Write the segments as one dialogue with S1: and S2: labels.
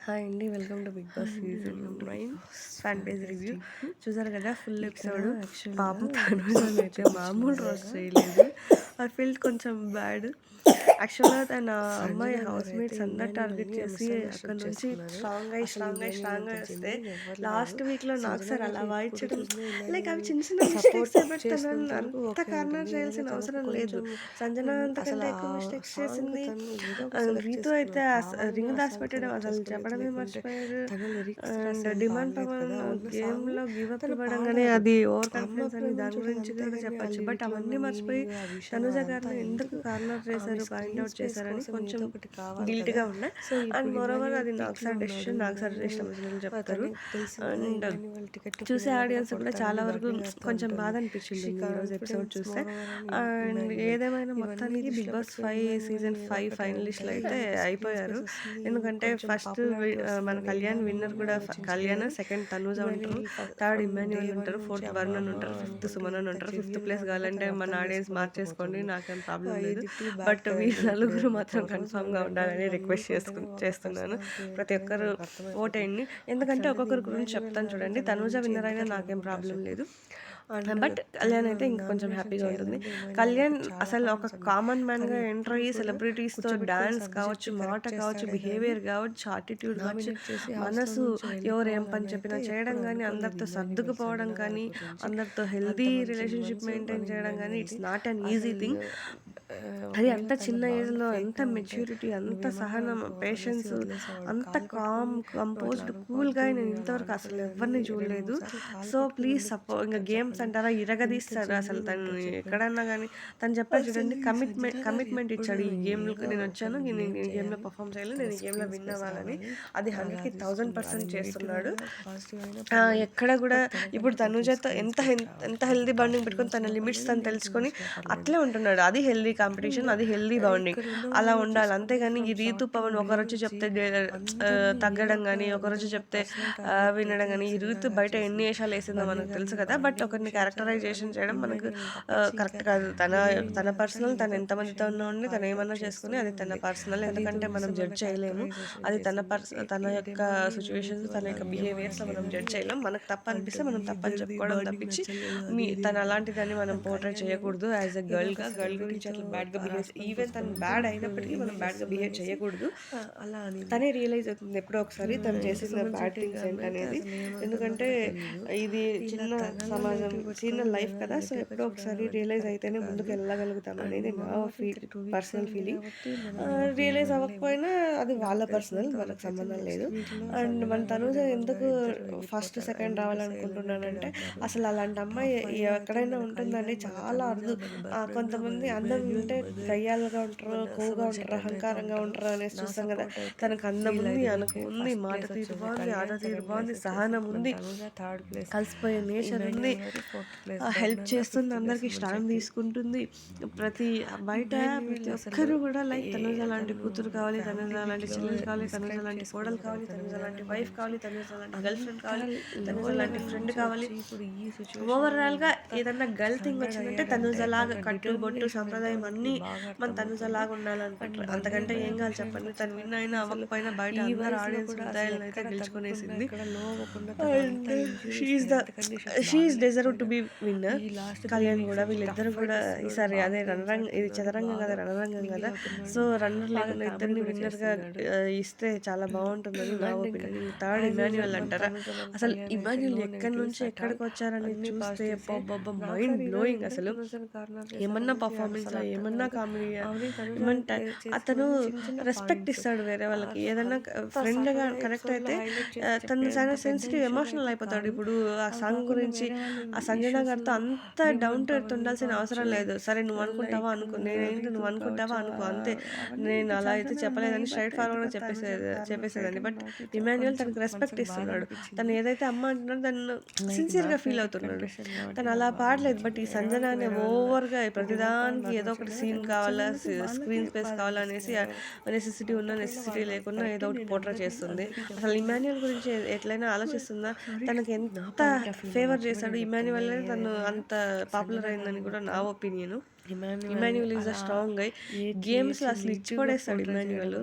S1: Hi అండి welcome to Bigg Boss season nine fan page review. చూసారు కదా full episode పాపం తను అయితే మామూలు రోజు చేయలేదు. ఆ ఫీల్డ్ కొంచెం బ్యాడ్ యాక్చువల్గా తన అమ్మాయి హౌస్ మేట్స్ అందరు టార్గెట్ చేసి అక్కడ నుంచి స్ట్రాంగ్ అయి స్ట్రాంగ్ అయి స్ట్రాంగ్ అయి వస్తే లాస్ట్ వీక్లో నాకు సార్ అలా వాయించడం లైక్ అవి చిన్న చిన్న మిస్టేక్స్ తనని అంత కార్నర్ చేయాల్సిన అవసరం లేదు. సంజన అంతకంటే ఎక్కువ మిస్టేక్స్ చేసింది. రీతు అయితే రింగ్ దాచి పెట్టడం అసలు చెప్పడమే మర్చిపోయారు. అండ్ డిమాండ్ పవన్ గేమ్లో గివ్ అప్ ఇవ్వడంగానే అది ఓవర్ కాన్ఫిడెన్స్ అని దాని గురించి కూడా చెప్పచ్చు. బట్ అవన్నీ మర్చిపోయి తనుజ గారిని ఎందుకు కార్నర్ చేశారు పాయింట్ అవుట్ చేశారని కొంచెం గిల్ట్గా ఉన్నా. అండ్ మోరోవర్ అది నాకు సార్ డెసిషన్ నాకు సార్ డెసిషన్ చెప్తారు. అండ్ చూసే ఆడియన్స్ కూడా చాలా వరకు కొంచెం బాధ అనిపించింది ఈ రోజు ఎపిసోడ్ చూస్తే. అండ్ ఏదేమైనా మొత్తానికి Bigg Boss five season five ఫైనలిస్ట్లు అయితే అయిపోయారు. ఎందుకంటే ఫస్ట్ మన కళ్యాణ్ విన్నర్ కూడా కళ్యాణ్ సెకండ్ తనూజ ఉంటారు థర్డ్ ఇమాన్యువల్ ఉంటారు ఫోర్త్ వర్ణన్ ఉంటారు ఫిఫ్త్ సుమన్ ఉంటారు ఫిఫ్త్ ప్లేస్ కావాలంటే మన ఆడియన్స్ మార్చేసుకోండి నాకేం ప్రాబ్లం లేదు. బట్ వీళ్ళ నలుగురు మాత్రం కన్ఫామ్గా ఉండాలని రిక్వెస్ట్ చేసుకు చేస్తున్నాను. ప్రతి ఒక్కరు ఓటేయండి. ఎందుకంటే ఒక్కొక్కరి గురించి చెప్తాను చూడండి. తనూజ విన్నర్ అయినా నాకేం ప్రాబ్లం లేదు. బట్ కళ్యాణ్ అయితే ఇంకా కొంచెం హ్యాపీగా ఉంటుంది. కళ్యాణ్ అసలు ఒక కామన్ మ్యాన్గా ఎంటర్ అయ్యి సెలబ్రిటీస్తో డాన్స్ కావచ్చు మాట కావచ్చు బిహేవియర్ కావచ్చు యాటిట్యూడ్ కావచ్చు. మనసు ఎవరు ఏం పని చెప్పినా చేయడం కానీ అందరితో సర్దుకుపోవడం కానీ అందరితో హెల్దీ రిలేషన్షిప్ మెయింటైన్ చేయడం కానీ it's not an easy thing అది అంత చిన్న ఏజ్లో ఎంత మెచ్యూరిటీ అంత సహనం పేషెన్స్ అంత కామ్ కంపోజ్డ్ కూల్గా నేను ఇంతవరకు అసలు ఎవరిని చూడలేదు. సో ప్లీజ్ సపో ఇంకా గేమ్స్ అంటారా? ఇరగదీస్తారు అసలు తను. ఎక్కడన్నా కానీ తను చెప్పారు చూడండి కమిట్మెంట్ కమిట్మెంట్ ఇచ్చాడు. ఈ గేమ్ నేను వచ్చాను. నేను ఈ గేమ్లో పర్ఫామ్ చేయాలి నేను ఈ గేమ్లో విన్ అవ్వాలని. అది హండ్రెడ్కి థౌజండ్ థౌసండ్ పర్సెంట్ చేస్తున్నాడు. ఎక్కడ కూడా ఇప్పుడు తనుజతో ఎంత ఎంత హెల్దీ బాండింగ్ పెట్టుకొని తన లిమిట్స్ తను తెలుసుకొని అట్లే ఉంటున్నాడు. అది హెల్దీ కాంపిటీషన్ అది హెల్దీ బాండింగ్ అలా ఉండాలి. అంతేగాని ఈ రీతు పవన్ ఒకరు వచ్చి చెప్తే తగ్గడం కానీ ఒకరు వచ్చి చెప్తే వినడం కానీ ఈ రీతు బయట ఎన్ని వేషాలు వేసిందో మనకు తెలుసు కదా. బట్ ఒకరిని క్యారెక్టరైజేషన్ చేయడం మనకు కరెక్ట్ కాదు. తన తన పర్సనల్ తను ఎంతమందితో ఉన్నా ఉండి తను ఏమన్నా చేసుకుని అది తన పర్సనల్ ఎందుకంటే మనం జడ్జ్ చేయలేము. అది తన పర్స తన యొక్క సిచ్యువేషన్స్ తన యొక్క బిహేవియర్స్ మనం జడ్జ్ చేయలేం. మనకు తప్ప అనిపిస్తే మనం తప్పని చెప్పుకోవడం తప్పించి మీ తను అలాంటిదని మనం పోర్ట్రేట్ చేయకూడదు. యాజ్ ఎ గర్ల్గా గర్ల్ గురించి అట్లా బ్యాడ్గా బిహేవ్ ఈవెన్ తను బ్యాడ్ అయినప్పటికీ మనం బ్యాడ్గా బిహేవ్ చేయకూడదు. అలా తనే రియలైజ్ అవుతుంది ఎప్పుడో ఒకసారి తను చేసిన బ్యాడ్ థింగ్స్ ఏంటనేది ఎందుకంటే ఇది చిన్న సమాజం చిన్న లైఫ్ కదా సో ఎప్పుడో ఒకసారి రియలైజ్ అయితేనే ముందుకు వెళ్ళగలుగుతాం అనేది నా ఫీల్ పర్సనల్ ఫీలింగ్ రియలైజ్ అవ్వకపోయినా అది వాళ్ళ పర్సనల్ వాళ్ళకి సంబంధం లేదు. అండ్ మన తనుజ ఎందుకు ఫస్ట్ సెకండ్ రావాలనుకుంటున్నానంటే అసలు అలాంటి అమ్మాయి ఎక్కడైనా ఉంటుందండి చాలా అరుదు కొంతమంది అందం ఉంటే గయ్యాలుగా ఉంటారు కొవ్వుగా ఉంటారు అహంకారంగా ఉంటారు అనేసి చూస్తాం కదా. తనకు అందం ఉంది అనుకు ఉంది మాట తీరు బాగుంది ఆట తీరు బాగుంది సహనం ఉంది.
S2: థర్డ్ ప్లేస్
S1: కలిసిపోయే నేచర్ ఉంది. హెల్ప్ చేస్తుంది అందరికి స్టాండ్ తీసుకుంటుంది. ప్రతి బయట ప్రతి ఒక్కరు కూడా లైక్ తనుజ లాంటి కూతురు కావాలి తనుజ లాంటి చెల్లెలు కావాలి తనుజ లాంటి కోడలు కావాలి తనుజ లాంటి వైఫ్ కావాలి తనుజ లాంటి గర్ల్ ఫ్రెండ్ కావాలి తనుజ లాంటి ఫ్రెండ్ కావాలి.
S2: ఇప్పుడు ఈ సిచ్యువేషన్
S1: ఓవరాల్గా ఏదన్నా గర్ల్ థింగ్ వచ్చిందంటే తనుజ లాగా కట్టు బొట్టు సంప్రదాయం అన్ని మన తనుజ లాగా ఉండాలనుకుంటారు. అంతకంటే ఏం కావాలి చెప్పండి. తను విన్ అయినా అవ్వకపోయినా బయట అందరు ఆడియన్స్ హృదయాలను అయితే గెలుచుకునేసింది. She deserve to be winner Kalyan కూడా వీళ్ళిద్దరు కూడా ఈసారి అదే రణరంగ ఇది చదరంగం కదా రణరంగం కదా. సో రన్నర్ లేకుండా ఇద్దరిని విన్నర్గా ఇస్తే చాలా బాగుంటుందని నా ఒపీనియన్ థర్డ్ ఇమాన్యువల్ అంటారా? అసలు ఇమాన్యువల్ ఎక్కడి నుంచి ఎక్కడికి వచ్చారని చూస్తే మైండ్ బ్లోయింగ్ అసలు ఏమన్నా పర్ఫార్మెన్స్ ఏమన్నా కామెడీ ఏమంటే అతను రెస్పెక్ట్ ఇస్తాడు వేరే వాళ్ళకి. ఏదన్నా ఫ్రెండ్గా కనెక్ట్ అయితే తను చాలా సెన్సిటివ్ ఎమోషనల్ అయిపోతాడు. ఇప్పుడు ఆ సాంగ్ గురించి ఆ సంజన గారితో అంత డౌన్ టు ఎర్త్ ఉండాల్సిన అవసరం లేదు. సరే నువ్వు అనుకుంటావా అనుకో నేనేంటి నువ్వు అనుకుంటావా అనుకో అంతే. నేను అలా అయితే చెప్పలేదని స్ట్రైట్ ఫార్వర్డ్ చెప్పేసేది చెప్పేసేదాన్ని బట్ ఇమాన్యువల్ తనకు రెస్పెక్ట్ ఇస్తున్నాడు. తను ఏదైతే అమ్మ అంటున్నాడో తను సిన్సియర్గా ఫీల్ అవుతున్నాడు. తను అలా పాడలేదు. బట్ ఈ సంజన అనే ఓవర్గా ప్రతిదానికి ఏదో ఒకటి సీన్ కావాలా స్క్రీన్ స్పేస్ కావాలా అనేసి నెసెసిటీ ఉన్న నెసెసిటీ లేకున్నా ఏదో ఒకటి పోట్రా చేస్తుంది. అసలు ఇమాన్యువల్ గురించి ఎట్లయినా ఆలోచిస్తుందా? తనకి ఎంత ఫేవర్ చేశాడు ఇమాన్యువల్ తను అంత పాపులర్ అయిందని కూడా నా opinion Emmanuel is a strong guy games అసలు ఇచ్చి పడేస్తాడు ఇమాన్యువల్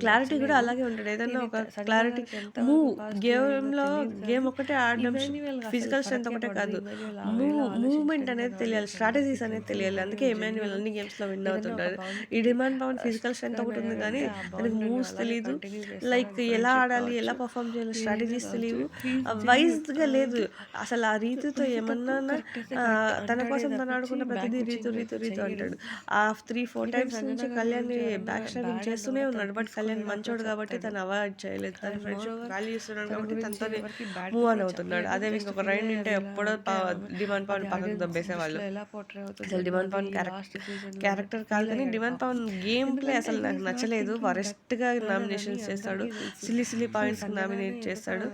S1: క్లారిటీ కూడా అలాగే ఉంటుంది ఏదన్నా ఒక క్లారిటీ మూవ్ గేమ్లో గేమ్ ఒకటే ఆడడం ఫిజికల్ స్ట్రెంత్ ఒకటే కాదు. మూవ్ మూవ్మెంట్ అనేది తెలియాలి. స్ట్రాటజీస్ అనేది తెలియాలి. అందుకే ఇమాన్యువల్ అన్ని గేమ్స్లో విన్ అవుతుంటాడు. ఈ డిమాండ్ పవన్ ఫిజికల్ స్ట్రెంత్ ఒకటి ఉంది కానీ దానికి మూవ్స్ తెలియదు లైక్ ఎలా ఆడాలి ఎలా పర్ఫామ్ చేయాలి స్ట్రాటజీస్ తెలియవు వైజ్గా లేదు. అసలు ఆ రీతితో ఏమన్నా తన కోసం తను ఆడుకున్న ప్రతిదీ రీతు రీతు రీతు అంటాడు. ఆ త్రీ ఫోర్ టైమ్స్ నుంచి కళ్యాణ్ బ్యాక్ స్టాపింగ్ చేస్తూనే ఉన్నాడు. బట్ కళ్యాణ్ మంచోడు కాబట్టి తను. అవాయిడ్ చేయలేదు. తన ఫ్రెండ్షిప్ వాల్యూ ఇస్తున్నాడు కాబట్టి తనతోనే మూవ్ ఆన్ అవుతున్నాడు. అదే ఇంకొక రైడ్ ఉంటే ఎప్పుడో డిమాండ్ పవన్ పక్కకు దబ్బేసేవాళ్ళు. అసలు డిమాండ్ పవన్ క్యారెక్టర్ క్యారెక్టర్ కాదు కానీ డిమాండ్ పవన్ గేమ్ ప్లే అసలు నాకు నచ్చలేదు. వరెస్ట్గా నామినేషన్స్ చేస్తాడు. సిల్లీ సిల్లీ పాయింట్స్ నామినేట్ చేస్తాడు.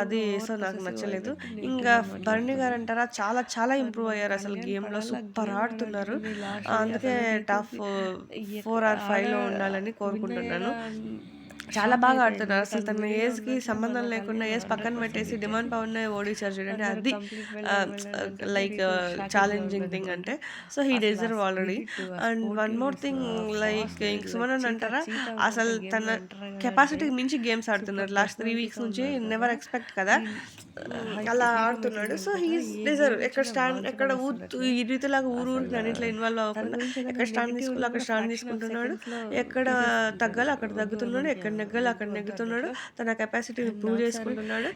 S1: అది సో నాకు నచ్చలేదు. ఇంకా భరణి గారు అంటారా చాలా చాలా ఇంప్రూవ్ అయ్యారు అసలు గేమ్లో సూపర్ ఆడుతున్నారు అందుకే టాప్ ఫోర్ ఆర్ ఫైవ్లో ఉండాలని కోరుకుంటున్నాను. చాలా బాగా ఆడుతున్నారు. అసలు తన ఏజ్కి సంబంధం లేకుండా ఏజ్ పక్కన పెట్టేసి డిమాండ్ పవన్ ఓడించారు చూడండి. అది లైక్ ఛాలెంజింగ్ థింగ్ అంటే so he deserve already and one more thing like ఇంక సుమన్ అంటారా? అసలు తన కెపాసిటీకి మించి గేమ్స్ ఆడుతున్నారు. లాస్ట్ త్రీ వీక్స్ నుంచి నెవర్ ఎక్స్పెక్ట్ కదా. అలా ఆడుతున్నాడు. సో హీస్ డిజర్వ్ ఎక్కడ స్టాండ్ ఎక్కడ ఊరు ఈ రీతిలాగా ఊరు ఊరికి అన్నింటిలో ఇన్వాల్వ్ అవ్వకుండా ఎక్కడ స్టాండ్ తీసుకోవాలి అక్కడ స్టాండ్ తీసుకుంటున్నాడు? ఎక్కడ తగ్గాలి అక్కడ తగ్గుతున్నాడు ఎక్కడ నెగ్గాలి అక్కడ నెగ్గుతున్నాడు. తన కెపాసిటీని ప్రూవ్ చేసుకుంటున్నాడు.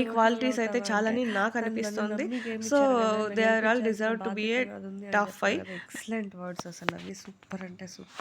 S1: ఈ క్వాలిటీస్ అయితే చాలని నాకు అనిపిస్తుంది. So they are all deserve to be a top five
S2: excellent words అసలు అవి. సూపర్ అంటే సూపర్